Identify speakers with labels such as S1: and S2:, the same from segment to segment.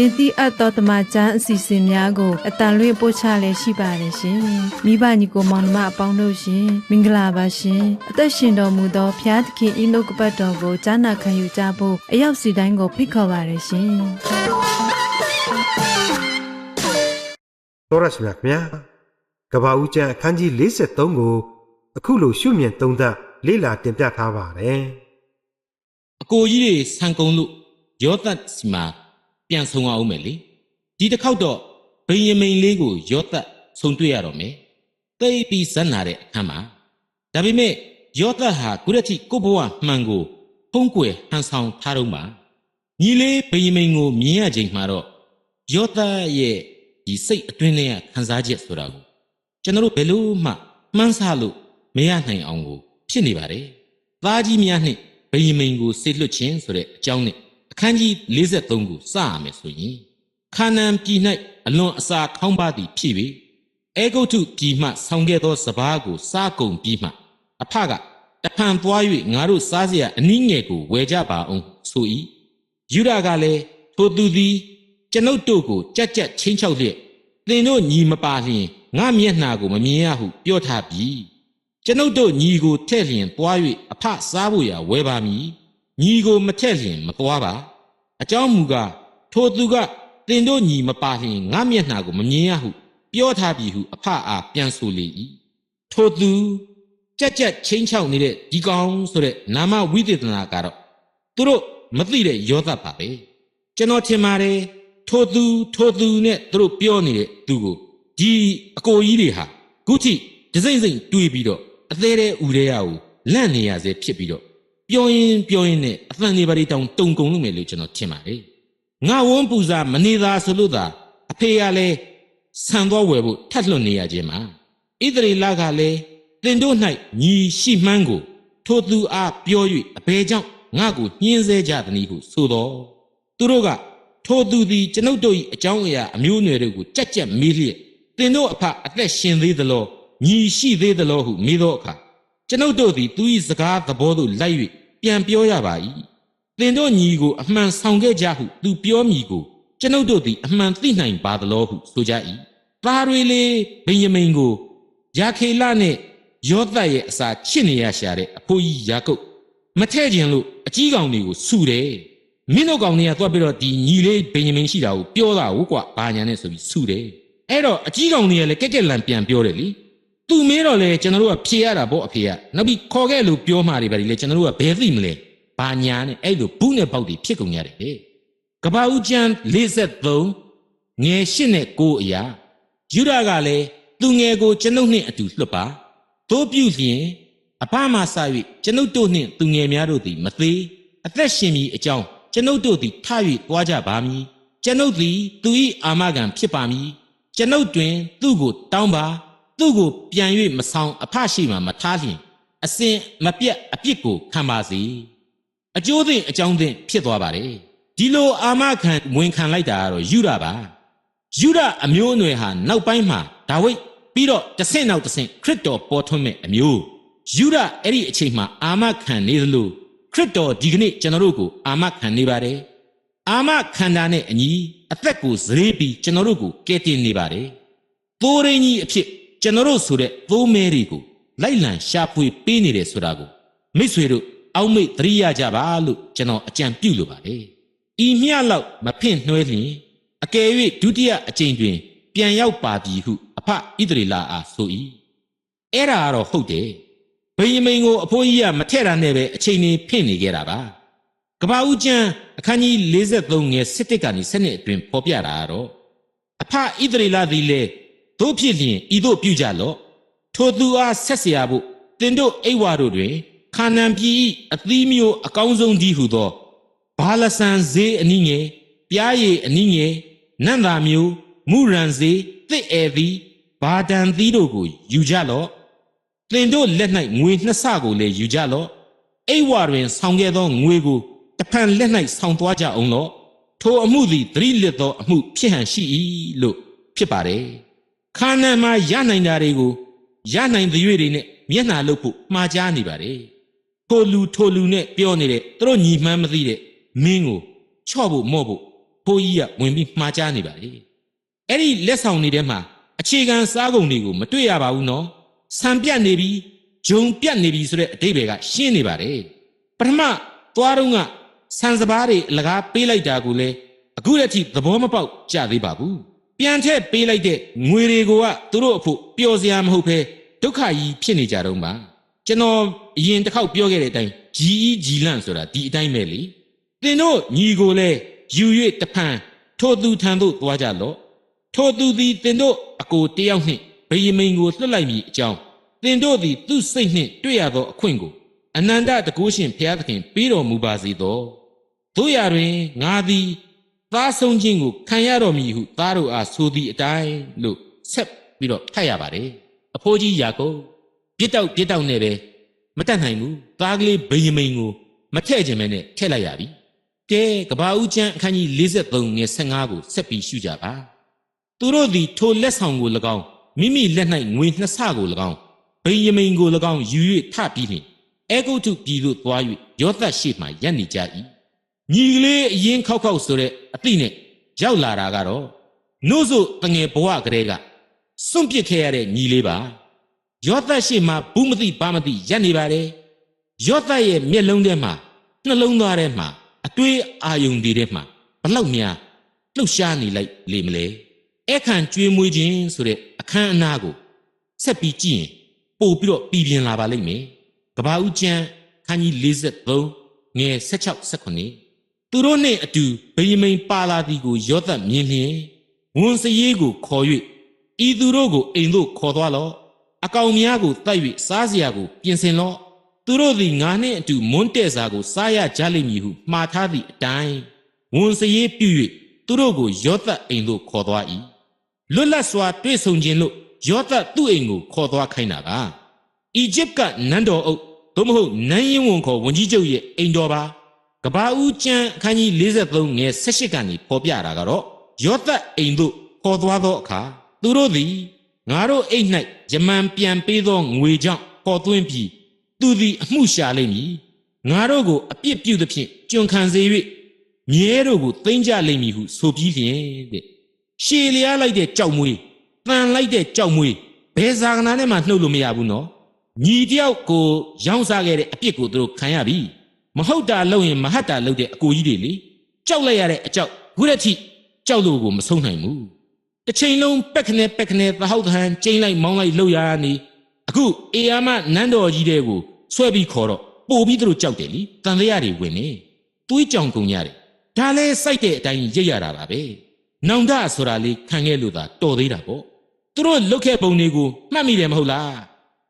S1: တင်တိအပ်သောတမချန်းအစီအစဉ်များကိုအတန်လွင့်ပို့ချလည်းရှိပါတယ်ရှင်။မိဘညီကိုမောင်နှမအပေါင်းတို့ရှင်မင်္ဂလာပါရှင်။အသက်ရှင်တော်မူသောဖျားသခင်ဤနှုတ်ကပတ်တော်ကိုကြားနာခံယူကြဖို့အရောက်စီတိုင်းကိုဖိတ်ခေါ်ပါတယ်ရှင်။
S2: တော်ရရှိမြခင်ဗျာကဘာဦးကျမ်းအခန်းကြီး53ကိုအခုလိုရှုမြင်သုံးသပ်လေ့လာတင်ပြထားပါတယ်
S3: အကိုကြီးတွေဆန်ကုံလို့ယောသတ်စီမှာ ပြန်ဆုံအောင်မယ်လေဒီတစ်ခေါက်တော့ဗိယမိန်လေးကိုယောသတ်ဆုံတွေ့ရတော့မယ်တိတ်ပြီးဇက်နာတဲ့အခန်းမှာဒါပေမဲ့ယောသတ်ဟာကုရတိကိုဘဝမှန်ကိုဖုံးကွယ်ဟန်ဆောင်ထားတော့မှာညီလေးဗိယမိန်ကိုမြင်ရချိန်မှာတော့ယောသတ်ရဲ့ဒီစိတ်အတွင်းထဲကခံစားချက်ဆိုတာကိုကျွန်တော်တို့ဘယ်လို့မှမှန်းဆလို့မရနိုင်အောင်ကိုဖြစ်နေပါတယ်သားကြီးများနှင့်ဗိယမိန်ကိုဆေလွတ်ခြင်းဆိုတဲ့အကြောင်းနဲ့ အခန်းကြီး53ကိုစရမယ်ဆိုရင်ခါနန်ပြည်၌အလွန်အစာခေါင်းပါသည်ဖြစ်၍အေဂုတ်ထုပြည်မှဆောင်းခဲ့သောစပားကိုစားကုန်ပြီးမှအဖကတဖန်သွား၍ငါတို့စားเสียအနည်းငယ်ကိုဝယ်ကြပါအောင်ဆို၏ယူဒကလည်းထိုသူသည်ကျွန်ုပ်တို့ကိုကြက်ကြက်ချင်းချောက်လျက်သင်တို့ညီမပါလျင်ငါမျက်နှာကိုမမြင်ရဟုပြောထားပြီ ကျွန်ုပ်တို့ညီကိုထဲ့လျင်သွား၍အဖစားဖို့ရာဝဲပါမည် ညီကိုမထဲ့လျင်မသွားပါအကြောင်းမူကားထိုသူကတင်တို့ညီမပါလျင်ငါမျက်နှာကိုမမြင်ရဟုပြောထားပြီဟုအဖအားပြန်ဆိုလေ၏ထိုသူကြက်ကြက်ချင်းချောက်နေတဲ့ဒီကောင်ဆိုတဲ့နာမဝိသေသနာကတော့သူတို့မသိတဲ့ယောသပါပဲကျွန်တော်ထင်ပါတယ်ထိုသူထိုသူနဲ့သူတို့ပြောနေတဲ့သူကိုဒီအကိုကြီးတွေဟာခုထိဒစိမ့်စိမ့်တွေးပြီးတော့အသေးတဲ့ဦးတဲ့ရကိုလန့်နေရစေဖြစ်ပြီးတော့ ပြောရင်ပြောရင်နဲ့အသံတွေပါတွေတောင်တုံကုန်လို့မယ်လို့ကျွန်တော်ထင်ပါတယ်ငါဝန်းပူစာမနေသာဆိုလို့သာအဖေကလည်းဆန်သွားဝယ်ဖို့ထတ်လွတ်နေရခြင်းမှာဣသရေလကလည်းတင်တို့၌ညီရှိမှန်းကိုထိုသူအားပြော၍အဘယ်ကြောင့်ငါကိုညှင်းဆဲကြသနည်းဟုဆိုတော့သူတို့ကထိုသူသည်ကျွန်ုပ်တို့၏အကြောင်းအရာအမျိုးအနွယ်တို့ကိုကြက်ကြက်မေးလျက်တင်တို့အဖအသက်ရှင်သေးသလားညီရှိသေးသလားဟုမေးသောအခါကျွန်ုပ်တို့သည်သူ၏စကားသဘောသို့လိုက်၍ ပြန်ပြောရပါ၏သင်တို့ညီကိုအမှန်ဆောင်ခဲ့ကြဟုသူပြောမည်ကိုကျွန်ုပ်တို့သည်အမှန်သိနိုင်ပါသလောဟုဆိုကြ၏သားတွေလေဗိယမိန်ကိုယာခေလနှင့်ယောသတ်ရဲ့အစာချစ်နေရရှာတဲ့အဖိုးကြီးယာကုပ်မထဲ့ခြင်းလို့အကြီးကောင်တွေကိုစုတယ်မင်းတို့ကောင်တွေကသွားပြီးတော့ဒီညီလေးဗိယမိန်ရှိတာကိုပြောတာဟုတ်ကွာဘာညာနဲ့ဆိုပြီးစုတယ်အဲ့တော့အကြီးကောင်တွေကလည်းကက်ကက်လန်ပြန်ပြောတယ်လေ သူမေးတော့လေကျွန်တော်တို့ကဖြေရတာပေါ့အဖေကနောက်ပြီးခေါ်ခဲ့လို့ပြောမှတွေပါလေကျွန်တော်တို့ကဘယ်သိမလဲဘာညာနဲ့အဲ့လိုဘူးနဲ့ပေါက်တွေဖြစ်ကုန်ရတယ်လေကပ္ပဦးကျမ်း53ငယ်8နဲ့9အရာယူဒကလည်းသူငယ်ကိုကျွန်ုပ်နှင့်အတူလွတ်ပါတို့ပြုလျင်အဖမှစ၍ကျွန်ုပ်တို့နှင့်သူငယ်များတို့သည် မသေးအသက်ရှင်မည်အကြောင်းကျွန်ုပ်တို့သည်ထ၍သွားကြပါမည်ကျွန်ုပ်သည်သူ၏အာမခံဖြစ်ပါမည်ကျွန်ုပ်တွင်သူ့ကိုတောင်းပါ သူ့ကိုပြန်၍မဆောင်အဖရှိမှမထားလျင်အစင်မပြတ်အပြစ်ကိုခံပါစေအကျိုးသင့်အကြောင်းသင့်ဖြစ်သွားပါတယ်ဒီလိုအာမခံဝင်ခံလိုက်တာကတော့ယူဒပါယူဒအမျိုးအနွယ်ဟာနောက်ပိုင်းမှာဒါဝိဒ်ပြီးတော့တစ်ဆင့်နောက်တစ်ဆင့်ခရစ်တော်ပေါ်ထွန်းမဲ့အမျိုးယူဒအဲ့ဒီအချိန်မှာအာမခံနေသလိုခရစ်တော်ဒီကနေ့ကျွန်တော်တို့ကိုအာမခံနေပါတယ်အာမခံတာနဲ့အညီအသက်ကိုဇရေးပြီးကျွန်တော်တို့ကိုကယ်တင်နေပါတယ်သိုးရင်းကြီးအဖြစ် ကျွန်တော်တို့ဆိုတဲ့သိုးမဲတွေကိုလိုက်လံရှာဖွေပေးနေတယ်ဆိုတာကိုမိษွေတို့အောက်မေ့သတိရကြပါလို့ကျွန်တော်အကြံပြုလိုပါတယ်။ဤမျှလောက်မဖင့်နှွှဲလျင်အကယ်၍ဒုတိယအကြိမ်တွင် ပြန်ရောက်ပါပြီဟုအဖဣသရေလအားဆို၏။အဲ့ဒါကတော့ဟုတ်တယ်။ဗိယမိန်ကိုအဖိုးကြီးကမထည့်တာနဲ့ပဲအချိန်ကြီးဖင့်နေခဲ့တာပါ။ကပ္ပဦးကျမ်းအခန်းကြီး53ငယ်17ကနေ7အတွင်ဖော်ပြတာကတော့အဖဣသရေလသည်လေ တို့ဖြစ်လျင်ဤသို့ပြုကြလော့ထိုသူအားဆက်เสียဖို့တင်တို့အိဝါတို့တွင်ခါနန်ပြည်၏အသီးမျိုးအကောင်းဆုံးကြီးဟုသောဘာလဆန်ဈေးအနည်းငယ်ပြားရည်အနည်းငယ်နန့်သာမျိုးမူရန်ဈေးတစ်အဲသည်ဘာတန်သီးတို့ကိုယူကြလော့တင်တို့လက်၌ငွေနှစ်ဆကိုလည်းယူကြလော့အိဝါတွင် ဆောင်ခဲ့သောငွေကိုတဖန်လက်၌ဆောင်သွားကြအောင်လော့ ထိုအမှုသည်သတိလစ်သောအမှုဖြစ်ဟန်ရှိ၏လို့ဖြစ်ပါတယ် ခါနန်မှာရနိုင်တာတွေကိုရနိုင်တဲ့ရွေတွေနဲ့မျက်နှာလုပ်ဖို့မှားကြားနေပါတယ်ထိုလူထိုလူနဲ့ပြောနေတဲ့သူတို့ညီမှန်းမသိတဲ့မင်းကိုချော့ဖို့မော့ဖို့ဘိုးကြီးကဝင်ပြီးမှားကြားနေပါတယ်အဲ့ဒီလက်ဆောင်တွေထဲမှာအခြေခံစားကုန်တွေကိုမတွေ့ရပါဘူးနော်ဆံပြတ်နေပြီဂျုံပြတ်နေပြီဆိုတဲ့အတိတ်တွေကရှင်းနေပါတယ်ပထမသွားတော့ကဆန်စပားတွေအလကားပေးလိုက်တာကိုလေအခုတည်းထိသဘောမပေါက်ကြသေးပါဘူး ပြန်ထည့်ပေးလိုက်တဲ့ငွေတွေကသူတို့အဖို့ပျော်စရာမဟုတ်ဘဲဒုက္ခကြီးဖြစ်နေကြတော့မှာကျွန်တော်အရင်တစ်ခေါက်ပြောခဲ့တဲ့အတိုင်းဂျီအီဂျီလန့်ဆိုတာဒီအတိုင်းပဲလေသင်တို့ညီကိုလေယူ၍တဖန်ထိုသူထံသို့သွားကြလော့ထိုသူသည်သင်တို့အကိုတယောက်နှင့်ဗိယမိန်ကိုလွှတ်လိုက်မည်အကြောင်းသင်တို့သည်သူ့စိတ်နှင့်တွေ့ရသောအခွင့်ကိုအနန္တတကုရှင်ဘုရားသခင်ပေးတော်မူပါစေသောတို့ရတွင်ငါသည် သားဆုံးခြင်းကိုခံရတော်မည်ဟုသားတို့အားဆိုသည့်အတိုင်းလို့ဆက်ပြီးတော့ဖတ်ရပါတယ်အဖိုးကြီးယာကုပ်ပြစ်တောက်ပြစ်တောက်နဲ့ပဲမတတ်နိုင်ဘူးသားကလေးဗိယမိန်ကိုမထည့်ခြင်းပဲနဲ့ထည့်လိုက်ရပြီကဲကဘာဦးကျမ်းအခန်းကြီး53ငယ်15ကိုဆက်ပြီးရှုကြပါသူတို့သည်ထိုလက်ဆောင်ကို၎င်းမိမိလက်၌ငွေနှစ်ဆကို၎င်းဗိယမိန်ကို၎င်းယူ၍ထပြီးလျှင်အဲဂုတ်ထုပြည်သို့သွား၍ယောသတ်ရှိမှရပ်နေကြ၏ ညီကလေးအရင်ခောက်ခောက်ဆိုတဲ့အတိနဲ့ရောက်လာတာကတော့နို့စို့တငယ်ဘဝကလေးကစွန့်ပစ်ခဲ့ရတဲ့ညီလေးပါယောသတ်ရှိမှဘူးမသိဘာမသိရပ်နေပါတယ်ယောသတ်ရဲ့မျက်လုံးထဲမှာနှလုံးသားထဲမှာအတွေးအာယုန်တွေထဲမှာဘလောက်များလှုပ်ရှားနေလိုက်လေမလဲအဲ့ခံကြွေးမွေးခြင်းဆိုတဲ့အခမ်းအနားကိုဆက်ပြီးကြည့်ရင်ပို့ပြီးတော့ပြည်ပြင်းလာပါလိမ့်မယ်ကဘာဦးကျမ်းခန်းကြီး53ငယ်16 18 သူတို့နှင့်အတူဗိယမိန်ပါလာသည်ကိုယောသတ်မြင်လျင်ဝန်စရေးကိုခေါ်၍ဤသူတို့ကိုအိမ်သို့ခေါ်သွားလော့အကောင်များကိုတိုက်၍စားစရာကိုပြင်ဆင်လော့သူတို့သည်ငါနှင့်အတူမွန်းတဲ့စာကိုစားရကြလိမ့်မည်ဟုမှားထားသည့်အတိုင်းဝန်စရေးပြု၍သူတို့ကိုယောသတ်အိမ်သို့ခေါ်သွား၏လွတ်လပ်စွာတွေ့ဆုံခြင်းလို့ယောသတ်သူ့အိမ်ကိုခေါ်သွားခိုင်းတာပါအီဂျစ်ကနန်းတော်အုပ်သို့မဟုတ်နန်းရင်ဝန်ခေါ်ဝန်ကြီးချုပ်ရဲ့အိမ်တော်ပါ ကဘာဦးကျမ်းအခန်းကြီး53ငယ်18ကနေပေါ်ပြတာကတော့ယောသတ်အိမ်သို့ခေါ်သွားသောအခါသူတို့သည်ငါတို့အိမ်၌ယမန်ပြန်ပေးသောငွေကြောင့်ခေါ်သွင်းပြီးသူသည်အမှုရှာလိမ့်မည်ငါတို့ကိုအပြစ်ပြုသဖြင့်ကျွန်ခံစေ၍မြဲတို့ကိုသိမ့်ကြလိမ့်မည်ဟုဆိုပြီးလျင်တဲ့ရှည်လျားလိုက်တဲ့ကြောက်မွေးတန်လိုက်တဲ့ကြောက်မွေးဘယ်ဇာကနာနဲ့မှနှုတ်လို့မရဘူးနော်ညီတယောက်ကိုရောင်းစားခဲ့တဲ့အပြစ်ကိုသူတို့ခံရပြီ မဟုတ်တာလုပ်ရင်မဟတ်တာလုပ်တဲ့အကိုကြီးတွေလေကြောက်လိုက်ရတဲ့အကြောက်ခုရက်ထိကြောက်လို့ကိုမဆုံးနိုင်ဘူးတစ်ချိန်လုံးပက်ခနဲ့ပက်ခနဲ့သဟောက်တဟန်ကျိန်းလိုက်မောင်းလိုက်လှုပ်ရတာနေအခုအေယာမနန်းတော်ကြီးတဲ့ကိုဆွဲပြီးခေါ်တော့ပို့ပြီးသူတို့ကြောက်တယ်လीတန်တရားတွေဝင်နေတွေးကြောင်ကုန်ရတယ်ဒါလဲစိုက်တဲ့အတိုင်းရိပ်ရတာပါပဲနောင်တဆိုတာလေးခံခဲ့လို့သာတော်သေးတာပေါ့သူတို့လုတ်ခဲ့ပုံတွေကိုမှတ်မိတယ်မဟုတ်လား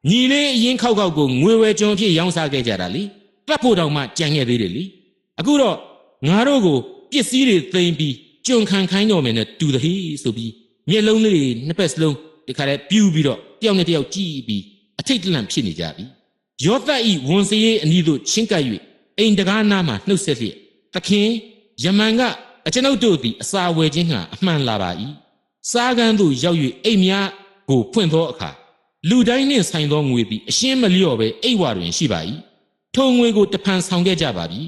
S3: ညီလေးအရင်ခောက်ခောက်ကိုငွေဝဲကြုံအဖြစ်ရောင်းစားခဲ့ကြတာလी တတ်ဖို့တောင်မှကြံခဲ့သေးတယ်လीအခုတော့ငါတို့ကိုပစ္စည်းတွေသိမ်းပြီးကျွန်ခံခိုင်းတော်မယ်နဲ့တူသဟိဆိုပြီးမျက်လုံးလေးတွေနှစ်ဖက်စလုံးဒီခါလဲပြူးပြီးတော့တယောက်နဲ့တယောက်ကြည့်ပြီးအထိတ်တလန့်ဖြစ်နေကြပြီယောသတ်ဤဝန်စည်းအနီးသို့ချင်းကပ်၍အိမ်တကားနားမှနှုတ်ဆက်လျက်သခင်ယမန်ကအကျွန်ုပ်တို့သည်အစာဝယ်ခြင်းဟာအမှန်လာပါ၏စားကန်းသို့ရောက်၍အိမ်များကိုဖွင့်သောအခါလူတိုင်းနှင့်ဆိုင်သောငွေသည်အရှင်းမလျော့ပဲအိတ်ဝတွင်ရှိပါ၏ ထိုငွေကိုတဖန်ဆောင်ခဲ့ကြပါပြီ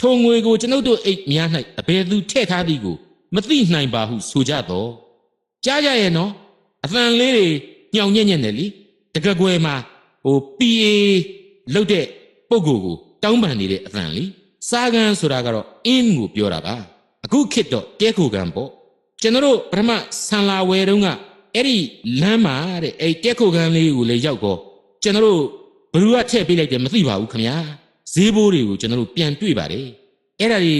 S3: ထိုငွေကိုကျွန်ုပ်တို့အိတ်များ၌အဘယ်သူထည့်ထားသည်ကိုမသိနိုင်ပါဟုဆိုကြတော့ကြားကြရဲ့နော်အသံလေးတွေညောင်ညက်ညက်နဲ့လीတကကွယ်မှာဟို PA လုတ်တဲ့ပုံကိုကိုတောင်းပန်နေတဲ့အသံလीစားကန်းဆိုတာကတော့အင်းကိုပြောတာပါအခုခေတ်တော့တဲခိုကံပေါ့ကျွန်တော်တို့ပထမဆန်လာဝယ်တုန်းကအဲ့ဒီလမ်းမှာတဲ့အဲ့တဲခိုကံလေးကိုလေရောက်တော့ကျွန်တော်တို့ ဘယ်သူကထည့်ပေးလိုက်တယ်မသိပါဘူးခင်ဗျာဈေးဘိုးတွေကိုကျွန်တော်တို့ပြန်တွေ့ပါတယ်အဲ့ဒါတွေ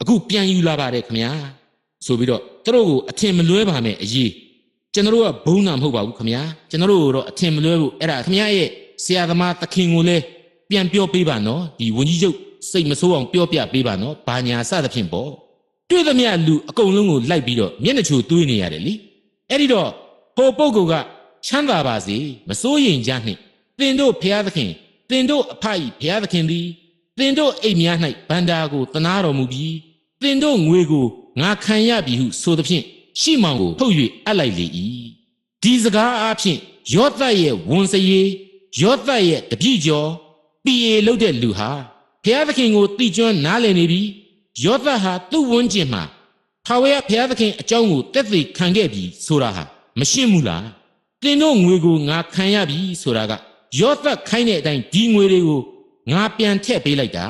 S3: အခုပြန်ယူလာပါတယ်ခင်ဗျာဆိုပြီးတော့သူတို့ကိုအထင်မလွဲပါနဲ့အရေးကျွန်တော်တို့ကဘုံနာမဟုတ်ပါဘူးခင်ဗျာကျွန်တော်တို့တော့အထင်မလွဲဘူးအဲ့ဒါခင်ဗျာရဲ့ဆရာသမားသခင်ကိုလည်းပြန်ပြောပေးပါနော်ဒီဝန်ကြီးချုပ်စိတ်မဆိုးအောင်ပြောပြပေးပါနော်ဘာညာစသဖြင့်ပေါ့တွေ့သမျှလူအကုန်လုံးကိုလိုက်ပြီးတော့မျက်နှာချိုသွေးနေရတယ်လीအဲ့ဒီတော့ဟိုပုဂ္ဂိုလ်ကချမ်းသာပါစေမစိုးရင်ကြနှင့် သင်တို့ဖျားသခင်သင်တို့အဖ၏ဖျားသခင်သည်သင်တို့အိမ်များ၌ဗန္တာကိုတနာတော်မူပြီးသင်တို့ငွေကိုငါခံရပြီဟုဆိုသဖြင့်ရှီမောင်ကိုထုတ်၍အပ်လိုက်လေ၏ဒီစကားအားဖြင့်ယောသတ်ရဲ့ဝန်စရေးယောသတ်ရဲ့တပြည့်ကျော်ပီအေလုပ်တဲ့လူဟာဘုရားသခင်ကိုတိကျွမ်းနားလည်နေပြီယောသတ်ဟာသူ့ဝန်းကျင်မှာထာဝရဘုရားသခင်အကြောင်းကိုတက်သိခံခဲ့ပြီဆိုတာဟာမရှင်းဘူးလားတင်တို့ငွေကိုငါခံရပြီဆိုတာက ယောသတ်ခိုင်းတဲ့အတိုင်းဒီငွေတွေကိုငါပြန်ထည့်ပေးလိုက်တာ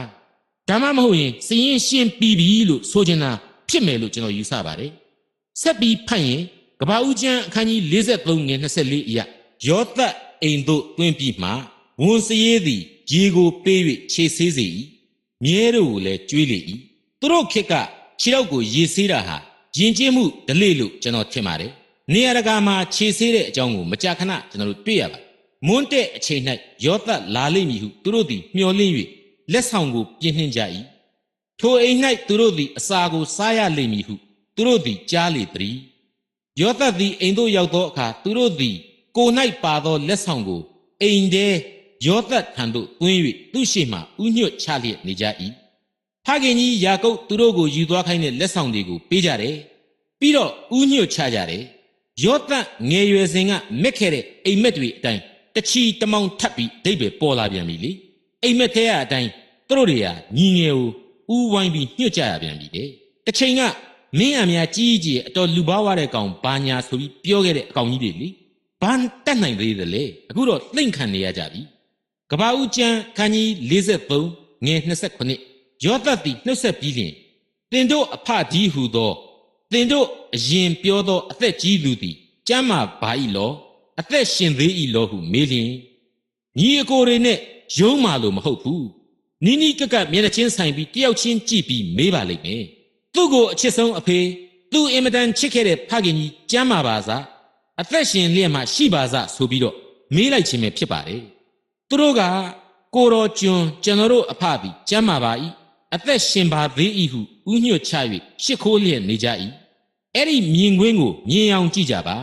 S3: ဒါမှမဟုတ်ရင်စည်ရင်ရှင်းပြီးပြီလို့ဆိုချင်တာဖြစ်မယ်လို့ကျွန်တော်ယူဆပါတယ်ဆက်ပြီးဖတ်ရင်ကဘာဦးကျမ်းအခန်းကြီး53ငွေ24အရာယောသတ်အိမ်သို့တွင်ပြီးမှဝန်စရေးသည်ရေကိုပေး၍ခြေဆေးစေ၏မြဲတို့ကိုလည်းကျွေးလေ၏သူတို့ခေတ်ကခြေတော့ကိုရေဆေးတာဟာယဉ်ကျေးမှုဒလေလို့ကျွန်တော်ထင်ပါတယ်နေရာတကာမှာခြေဆေးတဲ့အကြောင်းကိုမကြာခဏကျွန်တော်တို့တွေ့ရပါတယ် မွန်းတဲ့အချိန်၌ယောသတ်လာလိမ့်မည်ဟုသူတို့သည်မျှော်လင့်၍လက်ဆောင်ကိုပြင်းနှင်းကြ၏ထိုအိမ်၌သူတို့သည်အစာကိုစားရလိမ့်မည်ဟုသူတို့သည်ကြားလေသည်ယောသတ်သည်အိမ်သို့ရောက်သောအခါသူတို့သည်ကိုယ်၌ပါသောလက်ဆောင်ကိုအိမ်ထဲယောသတ်ထံသို့သွင်း၍သူ့ရှေ့မှဥညွတ်ချလျက်နေကြ၏ဖခင်ကြီးယာကုပ်သူတို့ကိုယူသွားခိုင်းတဲ့လက်ဆောင်တွေကိုပေးကြတယ်ပြီးတော့ဥညွတ်ချကြတယ်ယောသတ်ငယ်ရွယ်စဉ်ကမက်ခဲ့တဲ့အိမ်မက်တွေအတိုင်း တချီတမောင်ထပ်ပြီးဒိတ်ပဲပေါ်လာပြန်ပြီလေအိမ်မက်သေးရအတိုင်းသူတို့တွေကညီငယ်ကိုဥဝိုင်းပြီးညှွတ်ကြရပြန်ပြီတဲ့တစ်ချိန်ကမင်းအများကြီးကြီးအတော်လူဘာဝတဲ့ကောင်ဘာညာဆိုပြီးပြောခဲ့တဲ့အကောင်ကြီးတွေလေဘာတက်နိုင်သေးသလဲအခုတော့လှိမ့်ခံနေရကြပြီကဘာဦးကျမ်းခန်းကြီး43ငွေ29ယောသတ်သည်နှုတ်ဆက်ပြီးလျင်တင်တို့အဖကြီးဟူသောတင်တို့အရင်ပြောသောအသက်ကြီးလူသည်ကျမ်းမာပါ၏လော အသက်ရှင်သေး၏လောဟုမေးလျင်ညီအကိုတွေနဲ့ယုံမာလို့မဟုတ်ဘူးနီးနီးကပ်ကပ်မျက်နှာချင်းဆိုင်ပြီးတယောက်ချင်းကြည့်ပြီးမေးပါလိမ့်မယ်သူ့ကိုအချစ်ဆုံးအဖေသူ့အင်မတန်ချစ်ခဲ့တဲ့ဖခင်ကြီးကျမ်းမာပါစားအသက်ရှင်လျက်မှရှိပါစားဆိုပြီးတော့မေးလိုက်ခြင်းပဲဖြစ်ပါတယ်သူတို့ကကိုတော်ကျွန်းကျွန်တော်တို့အဖသည်ကျမ်းမာပါ၏အသက်ရှင်ပါသေး၏ဟုဥညွတ်ချ၍ရှ िख ိုးလျက်နေကြ၏အဲ့ဒီမြင်ကွင်းကိုမြင်အောင်ကြည့်ကြပါ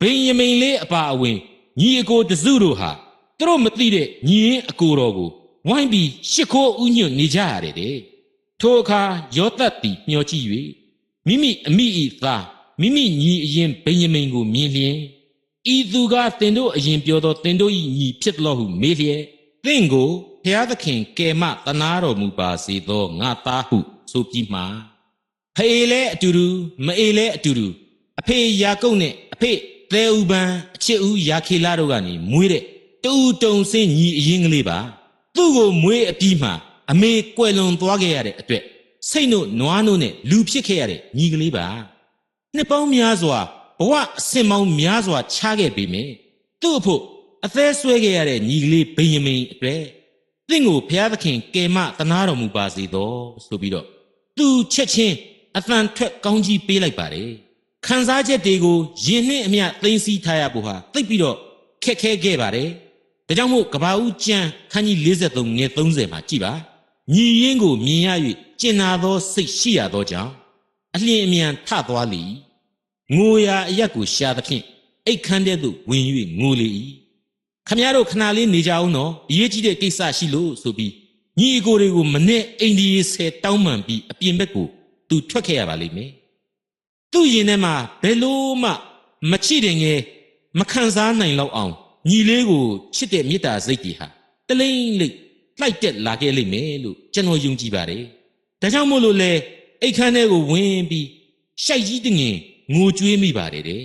S3: ဗိယမိန်လေးအပါအဝင်ညီအကိုတစုတို့ဟာသူတို့မသိတဲ့ညီရင်အကိုတော်ကိုဝိုင်းပြီးရှ िख ိုးဥညွတ်နေကြရတယ်တဲ့ထိုအခါယောသတ်သည်မျှော်ကြည့်၍မိမိအမိဤသားမိမိညီအရင်ဗိယမိန်ကိုမြင်လျင်ဤသူကတင်တို့အရင်ပြောသောတင်တို့ဤညီဖြစ်တော်ဟုမေးလျက်သင်ကိုဖျားသခင်ကယ်မတနာတော်မူပါစေသောငါသားဟုဆိုပြီးမှဖေလဲအတူတူမအေလဲအတူတူအဖေယာကုတ်နဲ့အဖေ သဲဥပန်းအချစ်ဦးယာခေလာတို့ကနေမွေးတဲ့တူတုံစင်းညီအရင်ကလေးပါသူ့ကိုမွေးအပြီးမှအမေကွယ်လွန်သွားခဲ့ရတဲ့အတွက်စိတ်တို့နွားတို့နဲ့လူဖြစ်ခဲ့ရတဲ့ညီကလေးပါနှစ်ပေါင်းများစွာဘဝအစင်ပေါင်းများစွာခြားခဲ့ပေမယ့်သူ့အဖို့အသေးဆွဲခဲ့ရတဲ့ညီကလေးဗိယမိန်အတွက်တင့်ကိုဘုရားသခင်ကယ်မတနာတော်မူပါစေသောဆိုပြီးတော့သူချက်ချင်းအသံထွက်ကောင်းကြီးပေးလိုက်ပါတယ် ခံစားချက်တွေကိုယင်နှင့်အမျှသိသိထားရဖို့ဟာသိပ်ပြီးတော့ခက်ခဲခဲ့ပါတယ်ဒါကြောင့်မို့ကဘာဦးကျမ်းခန်းကြီး53ငွေ30မှာကြည်ပါညီရင်းကိုမြင်ရ၍ကျင်နာသောစိတ်ရှိရသောကြောင့်အလျင်အမြန်ထသွားလေ၏ငိုရာအရက်ကိုရှာသဖြင့်အိတ်ခမ်းတဲ့သို့ဝင်၍ငိုလေ၏ခမရတို့ခဏလေးနေကြအောင်နော်အရေးကြီးတဲ့ကိစ္စရှိလို့ဆိုပြီးညီအကိုတွေကိုမနဲ့အိန္ဒိယဆယ်တောင်းပန်ပြီးအပြင်ဘက်ကိုသူထွက်ခဲ့ရပါလိမ့်မယ် သူ့ရင်ထဲမှာဘယ်လို့မှမချိတဲ့ငယ်မခံစားနိုင်တော့အောင်ညီလေးကိုချစ်တဲ့မေတ္တာစိတ်ကြီးဟာတလိမ့်လိမ့်လိုက်တက်လာခဲ့လိမ့်မယ်လို့ကျွန်တော်ယုံကြည်ပါတယ်ဒါကြောင့်မို့လို့လေအိတ်ခမ်းထဲကိုဝင်ပြီးရှိုက်ကြီးတငင်ငိုကြွေးမိပါတယ်တဲ့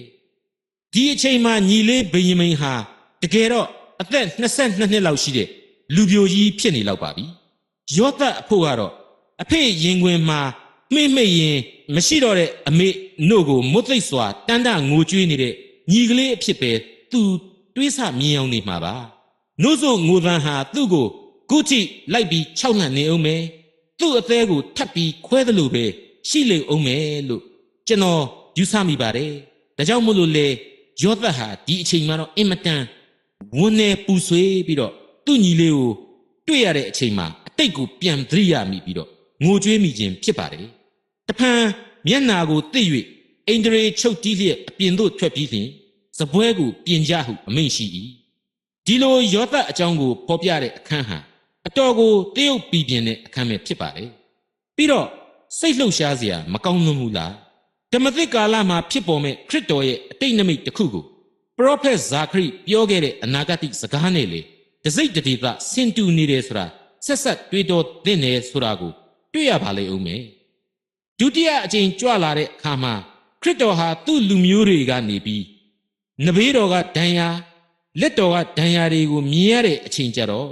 S3: ဒီအချိန်မှာညီလေးဘယင်မိန်ဟာတကယ်တော့အသက်22နှစ်လောက်ရှိတဲ့လူပြိုကြီးဖြစ်နေလောက်ပါပြီယောသတ်အဖို့ကတော့အဖေရင်ခွင်မှာမှိမ့်မှိတ်ရင် မရှိတော့တဲ့အမေနို့ကိုမွတ်သိပ်စွာတန်တငိုကြွေးနေတဲ့ညီကလေးအဖြစ်ပဲသူတွေးဆမြင်အောင်နေမှာပါနို့ဆိုငိုသံဟာသူ့ကိုကုတိလိုက်ပြီးခြောက်နှံ့နေအောင်မယ်သူ့အသေးကိုထပ်ပြီးခွဲသလိုပဲရှိလေအောင်မယ်လို့ကျွန်တော်ယူဆမိပါတယ်ဒါကြောင့်မို့လို့လေယောသတ်ဟာဒီအချိန်မှာတော့အင်မတန်ဝန်းနေပူဆွေးပြီးတော့သူ့ညီလေးကိုတွေ့ရတဲ့အချိန်မှာအတိတ်ကိုပြန်သတိရမိပြီးတော့ငိုကြွေးမိခြင်းဖြစ်ပါတယ်တ ဖန်မျက်နာကိုတိတ်၍အိန္ဒြေချုပ်တီးလျက်အပြင်သို့ထွက်ပြီးလျှင်စပွဲကိုပြင်ကြဟုအမိန့်ရှိ၏ဒီလိုယောသတ်အကြောင်းကိုဖော်ပြတဲ့အခန်းဟာအတော်ကိုတရုတ်ပြည်ပြင်တဲ့အခန်းပဲဖြစ်ပါတယ်ပြီးတော့စိတ်လှုပ်ရှားစရာမကောင်းလွန်းဘူးလားဓမ္မသစ်ကာလမှာဖြစ်ပေါ်မဲ့ခရစ်တော်ရဲ့အတိတ်နမိတ်တစ်ခုကိုပရောဖက်ဇာခရိပြောခဲ့တဲ့အနာဂတ်စကားနဲ့လေတစိတ်တဒေသဆင်တူနေတယ်ဆိုတာဆက်ဆက်တွေးတော်သင့်တယ်ဆိုတာကိုတွေ့ရပါလေဦးမယ် ဒုတိယအကြိမ်ကြွလာတဲ့အခါမှာခရစ်တော်ဟာသူ့လူမျိုးတွေကနေပြီးနဘေးတော်ကဒဏ်ရာလက်တော်ကဒဏ်ရာတွေကိုမြင်ရတဲ့အချိန်ကြတော့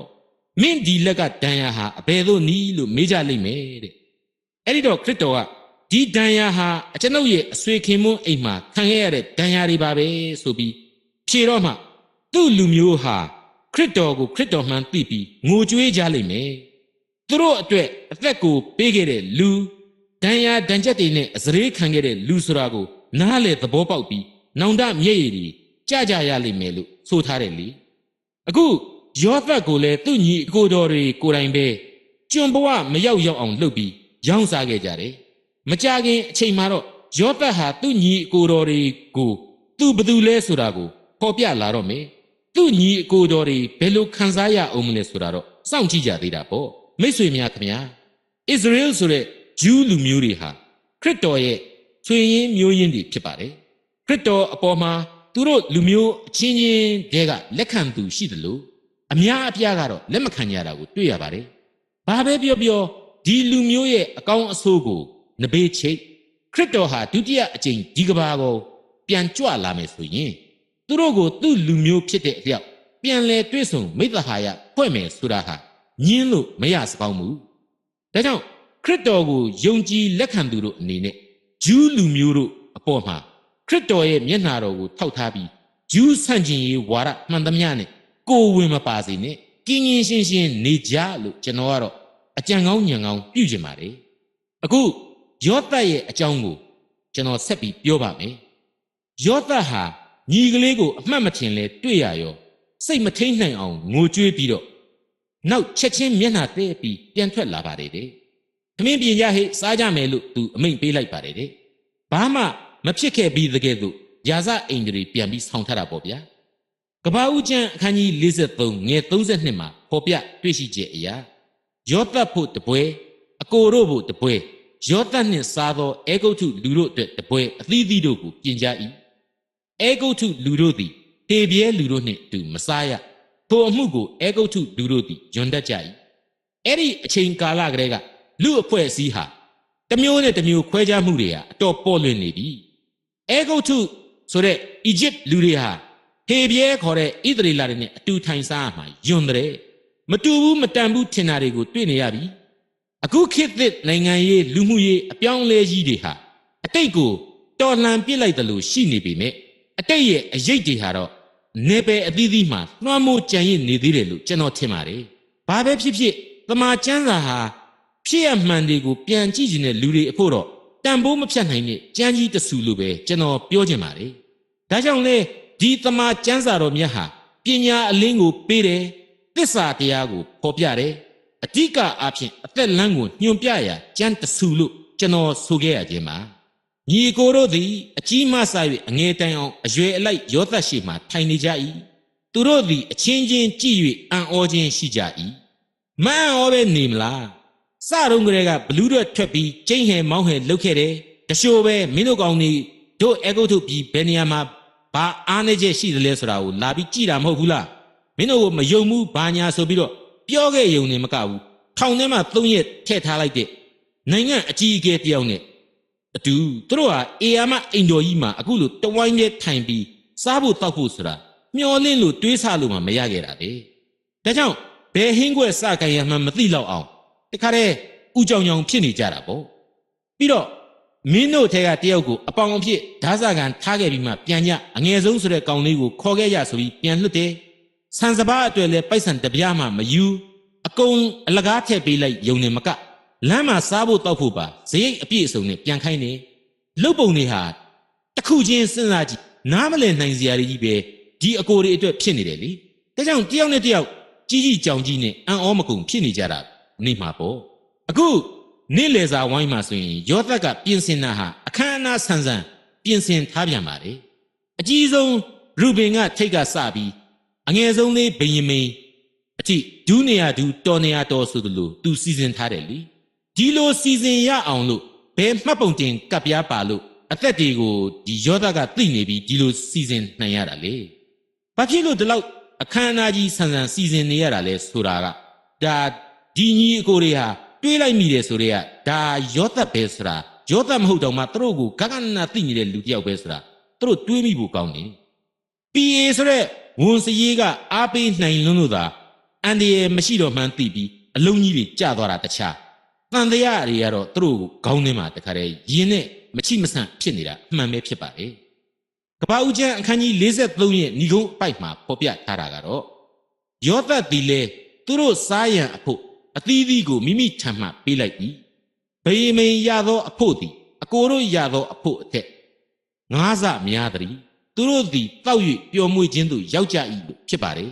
S3: မင်းဒီလက်ကဒဏ်ရာဟာအဘယ်သို့နီးလို့မေးကြလိမ့်မယ်တဲ့အဲ့ဒီတော့ခရစ်တော်ကဒီဒဏ်ရာဟာအကျွန်ုပ်ရဲ့အဆွေခင်မွန်းအိမ်မှာခံခဲ့ရတဲ့ဒဏ်ရာတွေပါပဲဆိုပြီးဖြေတော့မှသူ့လူမျိုးဟာခရစ်တော်ကိုခရစ်တော်မှန်သိပြီးငိုကြွေးကြလိမ့်မယ်သူတို့အတွက်အသက်ကိုပေးခဲ့တဲ့လူ ဒဏ်ရာဒဏ်ချက်တွေနဲ့အစရေးခံခဲ့တဲ့လူဆိုတာကိုနားလေသဘောပေါက်ပြီးနောင်တမျက်ရည်တွေကြကြရလိမ့်မယ်လို့ဆိုထားတယ်လေအခုယောသတ်ကိုလည်းသူ့ညီအကိုတော်တွေကိုယ်တိုင်ပဲကျွန်ဘဝမရောက်ရောက်အောင်လှုပ်ပြီးရောင်းစားခဲ့ကြတယ်မကြခင်အချိန်မှာတော့ယောသတ်ဟာသူ့ညီအကိုတော်တွေကိုသူဘယ်သူလဲဆိုတာကိုဖော်ပြလာတော့မယ်သူ့ညီအကိုတော်တွေဘယ်လိုခံစားရအောင်မလဲဆိုတာတော့စောင့်ကြည့်ကြသေးတာပေါ့မိတ်ဆွေများခင်ဗျာဣသရေလဆိုတဲ့ ဂျူးလူမျိုးတွေဟာခရစ်တော်ရဲ့ချွေရင်းမျိုးရင်းတွေဖြစ်ပါတယ်ခရစ်တော်အပေါ်မှာသူတို့လူမျိုးအချင်းချင်းတည်းကလက်ခံသူရှိတယ်လို့အများအပြားကတော့လက်မခံကြတာကိုတွေ့ရပါတယ်ဘာပဲပြောပြောဒီလူမျိုးရဲ့အကောင်းအဆိုးကိုနဘေးချိတ်ခရစ်တော်ဟာဒုတိယအကြိမ်ဒီကဘာကိုပြန်ကြွလာမယ်ဆိုရင်သူတို့ကိုသူ့လူမျိုးဖြစ်တဲ့အလျောက်ပြန်လဲတွဲဆုံမိတ္တဟာယဖွဲ့မယ်ဆိုတာဟာညင်းလို့မရစကောင်းဘူးဒါကြောင့် ခရစ်တော်ကိုယုံကြည်လက်ခံသူတို့အနေနဲ့ဂျူးလူမျိုးတို့အပေါ်မှာခရစ်တော်ရဲ့မျက်နှာတော်ကိုထောက်ထားပြီးဂျူးဆန့်ကျင်ရေးဝါဒမှန်သမျှနဲ့ကိုယ်ဝင်မပါစေနဲ့ကင်းကင်းရှင်းရှင်းနေကြလို့ကျွန်တော်ကတော့အကြံကောင်းညံကောင်းပြုကျင်ပါတယ်အခုယောသတ်ရဲ့အကြောင်းကိုကျွန်တော်ဆက်ပြီးပြောပါမယ်ယောသတ်ဟာညီကလေးကိုအမှတ်မထင်လဲတွေ့ရရောစိတ်မထိန်နိုင်အောင်ငိုကြွေးပြီးတော့နောက်ချက်ချင်းမျက်နှာသေးပြီးပြန်ထွက်လာပါတယ်တဲ့။ သမင်းပြင်ရဟိစားကြမယ်လို့သူအမိန့်ပေးလိုက်ပါတယ်တဲ့။ဘာမှမဖြစ်ခဲ့ပြီးတကယ်လို့ရာဇအိမ်တွေပြန်ပြီးဆောင်းထားတာပေါ့ဗျာ။ကဘာဦးကျမ်းအခန်းကြီး53ငယ်32မှာဖော်ပြတွေ့ရှိချက်အရာယောသတ်ဖို့တပွဲအကိုတို့ဖို့တပွဲယောသတ်နှင့်စားသောအေဂုတ်ထုလူတို့အတွက်တပွဲအသီးသီးတို့ကိုပြင်ကြ၏အေဂုတ်ထုလူတို့သည်တေပြဲလူတို့နှင့်အတူမစားရထိုအမှုကိုအေဂုတ်ထုလူတို့သည်ယွန်တတ်ကြ၏အဲ့ဒီအချိန်ကာလကလေးက လူအဖွဲ့အစည်းဟာတစ်မျိုးနဲ့တစ်မျိုးခွဲခြားမှုတွေဟာအတော်ပေါ်လွင်နေပြီအေဂုတ်ထုဆိုတဲ့အီဂျစ်လူတွေဟာဟေပြဲခေါ်တဲ့ဣသရေလတွေနဲ့အတူထိုင်စားမှယွန်တဲ့မတူဘူးမတန်ဘူးထင်တာတွေကိုတွေ့နေရပြီအခုခေတ်သစ်နိုင်ငံရေးလူမှုရေးအပြောင်းအလဲကြီးတွေဟာအတိတ်ကိုတော်လှန်ပစ်လိုက်တယ်လို့ရှိနေပေမဲ့အတိတ်ရဲ့အရေးတွေဟာတော့နေပယ်အသီးသီးမှာလွှမ်းမိုးကြံရစ်နေသေးတယ်လို့ကျွန်တော်ထင်ပါတယ်။ဘာပဲဖြစ်ဖြစ်သမာကျမ်းစာဟာ ဖြစ်ရမှန်တွေကိုပြန်ကြည့်ခြင်းတဲ့လူတွေအဖို့တော့တန်ဖိုးမဖြတ်နိုင်တဲ့ကြမ်းကြီးတဆူလို့ပဲကျွန်တော်ပြောချင်ပါတယ်။ဒါကြောင့်လေဒီသမာကျမ်းစာတော်မြတ်ဟာပညာအလင်းကိုပေးတယ်။သစ္စာတရားကိုဖော်ပြတယ်။အဓိကအားဖြင့်အသက်လမ်းကိုညွှန်ပြရာကျမ်းတဆူလို့ကျွန်တော်ဆိုခဲ့ရခြင်းပါ။ညီကိုတို့သည်အကြီးမဆ၍အငယ်တိုင်အောင်အရွယ်အလိုက်ရောသက်ရှိမှထိုင်နေကြ၏သူတို့သည်အချင်းချင်းကြည့်၍အံ့ဩခြင်းရှိကြ၏မအံ့ဩပဲနေမလား စတုံးကလေးကဘလူးတော့ထွက်ပြီးကျိန်းဟဲမောင်းဟဲလှုပ်ခဲ့တယ်တရှိုးပဲမင်းတို့ကောင်တွေတို့အေဂုတ်ထုပြီးဘယ်နေရာမှာဘာအားနေချက်ရှိသလဲဆိုတာကိုလာပြီးကြည့်တာမဟုတ်ဘူးလားမင်းတို့ကမယုံဘူးဘာညာဆိုပြီးတော့ပြောခဲ့ယုံနေမကဘူးထောင်ထဲမှာ၃ရက်ထည့်ထားလိုက်တဲ့နိုင်ငံအကြီးအကဲတယောက်နဲ့အတူသူတို့ဟာအေယာမအိမ်တော်ကြီးမှာအခုလိုတဝိုင်းနဲ့ထိုင်ပြီးစားဖို့တောက်ဖို့ဆိုတာမျောလင့်လို့တွေးဆလို့မှမရခဲ့တာလေဒါကြောင့်ဘယ်ဟင်းခွက်စကန်ရမှမသိတော့အောင် တခါတည်းဥကြောင်ကြောင်ဖြစ်နေကြတာပေါ့ပြီးတော့မင်းတို့ထဲကတယောက်ကိုအပေါင်အဖြစ်ဓာစကန်ထားခဲ့ပြီးမှပြန်ညအငယ်ဆုံးဆိုတဲ့ကောင်လေးကိုခေါ်ခဲ့ရဆိုပြီးပြန်လွတ်တယ်ဆန်စပါးအတွက်လည်းပိုက်ဆံတပြားမှမယူအကုန်အလကားထည့်ပေးလိုက်ယုံနေမကလမ်းမှာစားဖို့တောက်ဖို့ပါဇရိတ်အပြည့်အစုံနဲ့ပြန်ခိုင်းနေလုတ်ပုံတွေဟာတစ်ခုချင်းစဉ်းစားကြည့်နားမလည်နိုင်စရာတွေကြီးပဲဒီအကိုတွေအတွက်ဖြစ်နေတယ်လေဒါကြောင့်တယောက်နဲ့တယောက်ကြီးကြီးကြောင်ကြီးနဲ့အံ့ဩမကုန်ဖြစ်နေကြတာ နေမှာပေါ့အခုနေ့လယ်စာဝိုင်းမှာဆိုရင်ယောသက်ကပြင်ဆင်တာဟာအခမ်းအနားဆန်းဆန်းပြင်ဆင်ထားပြန်ပါလေအကြီးဆုံးရူဘင်ကထိတ်ကစပြီးအငယ်ဆုံးလေးဘယင်မိန်အထိဒူးနေရဒူးတော်နေရတော်ဆိုသလိုသူစီစဉ်ထားတယ်လေဒီလိုစီစဉ်ရအောင်လို့ဘယ်မှတ်ပုံတင်ကပ်ပြားပါလို့အသက်တွေကိုဒီယောသကသိနေပြီးဒီလိုစီစဉ်နိုင်ရတာလေဘာဖြစ်လို့ဒီလောက်အခမ်းအနားကြီးဆန်ဆန်စီစဉ်နေရတာလဲဆိုတာကဒါ ဒီညီအကိုတွေဟာတွေးလိုက်မိတယ်ဆိုတော့ဒါယောသပဲဆိုတာယောသမဟုတ်တော့မှသူတို့ကိုဂဂနသိနေတဲ့လူတစ်ယောက်ပဲဆိုတာသူတို့တွေးမိဖို့ကောင်းတယ် PA ဆိုရက်ဝန်စရေးကအားပေးနိုင်လွန်းလို့သာအန်ဒီရမရှိတော့မှန်းသိပြီးအလုံးကြီးတွေကျသွားတာတခြားတန်တရားတွေကတော့သူတို့ကိုခေါင်းထဲမှာတခါတည်းရင်းနဲ့မချိမဆန့်ဖြစ်နေတာအမှန်ပဲဖြစ်ပါလေကပ္ပဦးကျမ်းအခန်းကြီး53ရဲ့ဏိဂုံးအပိုက်မှာဖော်ပြထားတာကတော့ယောသတ်ဒီလေသူတို့စားရန်အဖို့ အသီးသီးကိုမိမိထံမှပေးလိုက်၏ဗေမိန်ရသောအဖို့သည်အကိုတို့ရသောအဖို့အထက်ငါးဆများသည်သူတို့သည်တောက်၍ပျော်မွေ့ခြင်းသို့ရောက်ကြ၏လို့ဖြစ်ပါတယ်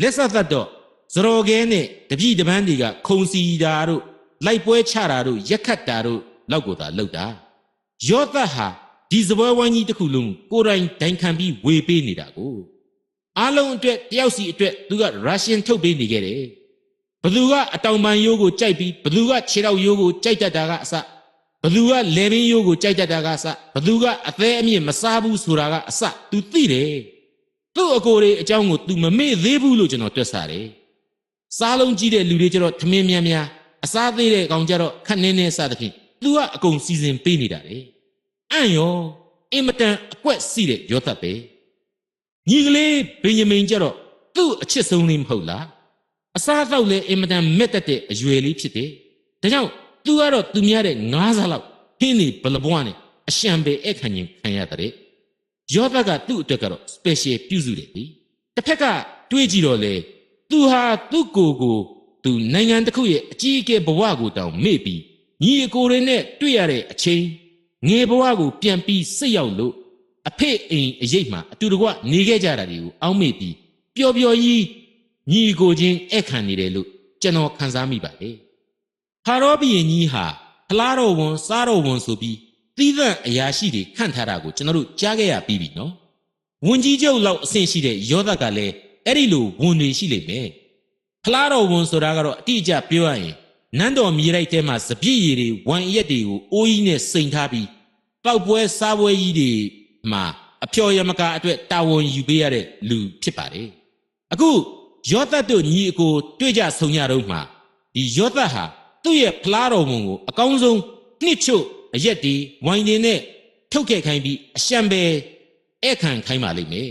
S3: လက်ဆက်သက်တော့ဇရော်ကဲနဲ့တပြည့်တပန်းတွေကခုံစီတာတို့လိုက်ပွဲချတာတို့ရက်ခတ်တာတို့လောက်ကိုသာလောက်တာယောသတ်ဟာဒီစပွဲဝိုင်းကြီးတစ်ခုလုံးကိုယ်တိုင်ဒိုင်ခံပြီးဝေပေးနေတာကိုအားလုံးအတွက်တယောက်စီအတွက်သူကရုရှားထုတ်ပေးနေခဲ့တယ် ဘသူကအတောင်ပံရိုးကိုကြိုက်ပြီးဘသူကခြေထောက်ရိုးကိုကြိုက်တတ်တာကအစဘသူကလေပင်ရိုးကိုကြိုက်တတ်တာကအစဘသူကအသေးအမြင့်မစားဘူးဆိုတာကအစ तू သိတယ်သူ့အကိုတွေအကြောင်းကို तू မမေ့သေးဘူးလို့ကျွန်တော်တွက်စားတယ်စားလုံးကြီးတဲ့လူတွေကျတော့ထမင်းများများအစားသေးတဲ့ကောင်ကျတော့ခက်နင်းနေစသဖြင့် तू ကအကုန်စီစဉ်ပေးနေတာလေအံ့ရောအင်မတန်အကွက်စီတဲ့ရောသတ်ပဲညီကလေးဘင်ယမိန်ကျတော့သူ့အချစ်ဆုံးလေးမဟုတ်လား အစားတော့လဲအင်မတန်မက်တက်တဲ့အရွယ်လေးဖြစ်တယ်ဒါကြောင့် तू ကတော့သူများတဲ့ငါးစားလောက်ဟင်းနေဘလဘွားနဲ့အရှံပဲအဲ့ခံရင်ခံရတဲ့ယောသကသူ့အတွက်ကတော့ special ပြုစုတယ်ဒီတစ်ဖက်ကတွေးကြည့်တော့လေသူဟာသူ့ကိုယ်ကိုသူနိုင်ငံတစ်ခုရဲ့အကြီးအကဲဘဝကိုတောင်မေ့ပြီးညီအကိုတွေနဲ့တွေ့ရတဲ့အချိန်ငယ်ဘဝကိုပြန်ပြီးစိတ်ရောက်လို့အဖေအိမ်အရေးမှအတူတကွနေခဲ့ကြတာတွေကိုအောက်မေ့ပြီးပျော်ပျော်ကြီး ညီအကိုချင်းအဲ့ခံနေတယ်လို့ကျွန်တော်ခန်းစားမိပါတယ်ဖာရောဘီရင်ကြီးဟာဖလားတော်ဝန်စားတော်ဝန်ဆိုပြီးသီးသန့်အရာရှိတွေခန့်ထားတာကိုကျွန်တော်တို့ကြားခဲ့ရပြီးပြီနော်ဝန်ကြီးချုပ်လောက်အဆင့်ရှိတဲ့ယောသကလည်းအဲ့ဒီလိုဝန်တွေရှိလိမ့်မယ်ဖလားတော်ဝန်ဆိုတာကတော့အတိအကျပြောရရင်နန်းတော်မြေရိုက်ထဲမှာစပြည့်ရည်တွေဝမ်ရက်တွေကိုအိုးကြီးနဲ့စိန်ထားပြီးပောက်ပွဲစားပွဲကြီးတွေမှာအဖျော်ရမကအတွက်တာဝန်ယူပေးရတဲ့လူဖြစ်ပါတယ်အခု ယောသတ်တို့ညီအကိုတွေ့ကြဆုံကြတော့မှဒီယောသတ်ဟာသူ့ရဲ့ဖလားတော်ဝန်ကိုအကောင်းဆုံးနှစ်ချို့အရက်ဒီဝိုင်တင်နဲ့ထုတ်ခဲ့ခိုင်းပြီးအရှံပဲအဲ့ခံခိုင်းပါလိမ့်မယ်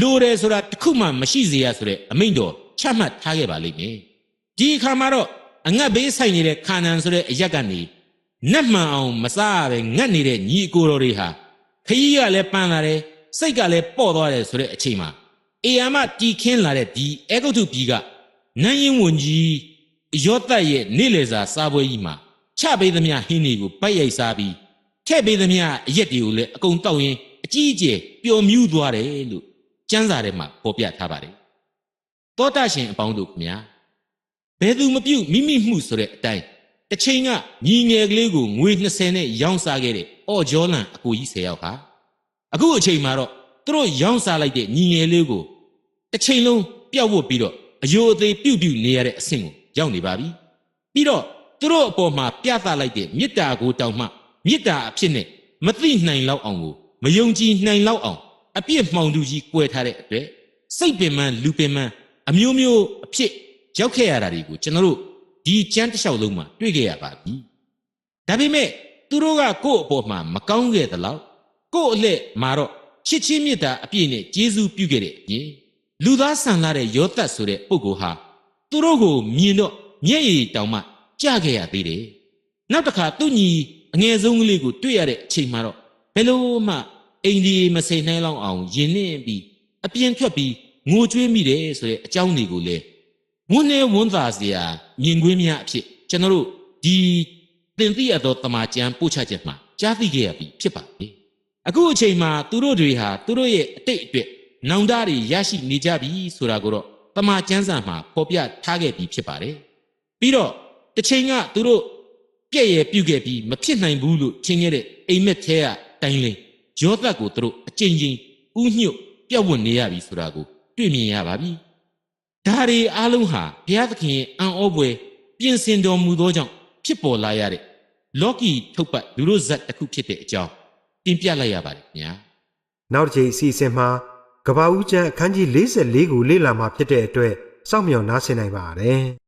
S3: လိုတယ်ဆိုတာတစ်ခုမှမရှိစေရဆိုတဲ့အမိန့်တော်ချမှတ်ထားခဲ့ပါလိမ့်မယ်ဒီအခါမှာတော့အငတ်ဘေးဆိုင်နေတဲ့ခါနန်ဆိုတဲ့အရက်ကနေနတ်မှန်အောင်မစားရပဲငတ်နေတဲ့ညီအကိုတော်တွေဟာခကြီးကလည်းပန်းလာတယ်စိတ်ကလည်းပေါ့သွားတယ်ဆိုတဲ့အချိန်မှာ အေယာမတီခင်းလာတဲ့ဒီအဲဂုတ်ထုပြည်ကနန်းရင်ဝန်ကြီးယောသတ်ရဲ့နေလေစာစားပွဲကြီးမှာချပေးသမျှဟင်းတွေကိုပိုက်ရိုက်စားပြီးထည့်ပေးသမျှအရက်တွေကိုလည်းအကုန်တောက်ရင်အကြီးအကျယ်ပျော်မြူးသွားတယ်လို့ကျမ်းစာထဲမှာဖော်ပြထားပါတယ်တောတရှင်အပေါင်းတို့ခင်ဗျာဘယ်သူမပြုတ်မိမိမှုဆိုတဲ့အတိုင်းတစ်ချိန်ကညီငယ်ကလေးကိုငွေ20နဲ့ရောင်းစားခဲ့တဲ့အော်ဂျောလန်အကိုကြီး10ယောက်ဟာအခုအချိန်မှာတော့သူတို့ရောင်းစားလိုက်တဲ့ညီငယ်လေးကို တစ်ချိန်လုံးပျောက်ဝတ်ပြီးတော့အယိုအသေးပြုတ်ပြုတ်နေရတဲ့အဆင့်ကိုရောက်နေပါပြီပြီးတော့သူတို့အပေါ်မှာပြသလိုက်တဲ့မေတ္တာကိုတောင်မှမေတ္တာအဖြစ်နဲ့မသိနိုင်လောက်အောင်ကိုမယုံကြည်နိုင်လောက်အောင်အပြစ်မှောင်သူကြီးကွဲထားတဲ့အတွက်စိတ်ပင်ပန်းလူပင်ပန်းအမျိုးမျိုးအဖြစ်ရောက်ခဲ့ရတာတွေကိုကျွန်တော်တို့ဒီကျမ်းတစ်လျှောက်လုံးမှာတွေ့ခဲ့ရပါပြီဒါပေမဲ့သူတို့ကကိုယ့်အပေါ်မှာမကောင်းခဲ့သလောက်ကိုယ့်အလှည့်မှာတော့ချစ်ချင်းမေတ္တာအပြည့်နဲ့ကျေးဇူးပြုခဲ့တဲ့အပြင် လူသားဆန်လာတဲ့ယောသတ်ဆိုတဲ့ပုဂ္ဂိုလ်ဟာသူတို့ကိုမြင်တော့မျက်ရည်တောင်မှကြခဲ့ရသေးတယ်နောက်တစ်ခါသူ့ညီအငယ်ဆုံးကလေးကိုတွေ့ရတဲ့အချိန်မှာတော့ဘယ်လို့မှအိမ်ဒီမစိန်နိုင်လောက်အောင်ယဉ်နှင်းပြီးအပြင်းထွက်ပြီးငိုကြွေးမိတယ်ဆိုတဲ့အကြောင်းတွေကိုလေဝန်းနေဝန်းသာစရာမြင်ကွင်းများအဖြစ်ကျွန်တော်တို့ဒီသင်သိရသောတမန်ကျမ်းပို့ချချက်မှာကြားသိခဲ့ရပြီဖြစ်ပါလေအခုအချိန်မှာသူတို့တွေဟာသူတို့ရဲ့အတိတ်အတွက် နောင်တတွေရရှိနေကြပြီဆိုတာကိုတော့တမန်ကျမ်းစာမှာဖော်ပြထားခဲ့ပြီးဖြစ်ပါတယ်ပြီးတော့တစ်ချိန်ကသူတို့ပြည့်ရဲ့ပြုတ်ခဲ့ပြီးမဖြစ်နိုင်ဘူးလို့ထင်ခဲ့တဲ့အိမ်မက်သေးကတိုင်းလင်းယောသတ်ကိုသူတို့အကျဉ်းချင်းဥညွတ်ပြတ်ဝတ်နေရပြီဆိုတာကိုတွေ့မြင်ရပါပြီဒါတွေအားလုံးဟာဘုရားသခင်ရဲ့အံ့ဩဖွယ်ပြင်ဆင်တော်မူသောကြောင့်ဖြစ်ပေါ်လာရတဲ့လော်ကီထုတ်ပတ်လူတို့ဇက်တစ်ခုဖြစ်တဲ့အကြောင်းတင်ပြလိုက်ရပါတယ်ခင်ဗျာ
S2: နောက်တစ်ချိန်အစီအစဉ်မှာ ကဘာဦးကျမ်းအခန်းကြီး44ကိုလေ့လာမှာဖြစ်တဲ့အတွက်စောင့်မျှော်နားဆင်နိုင်ပါရစေ။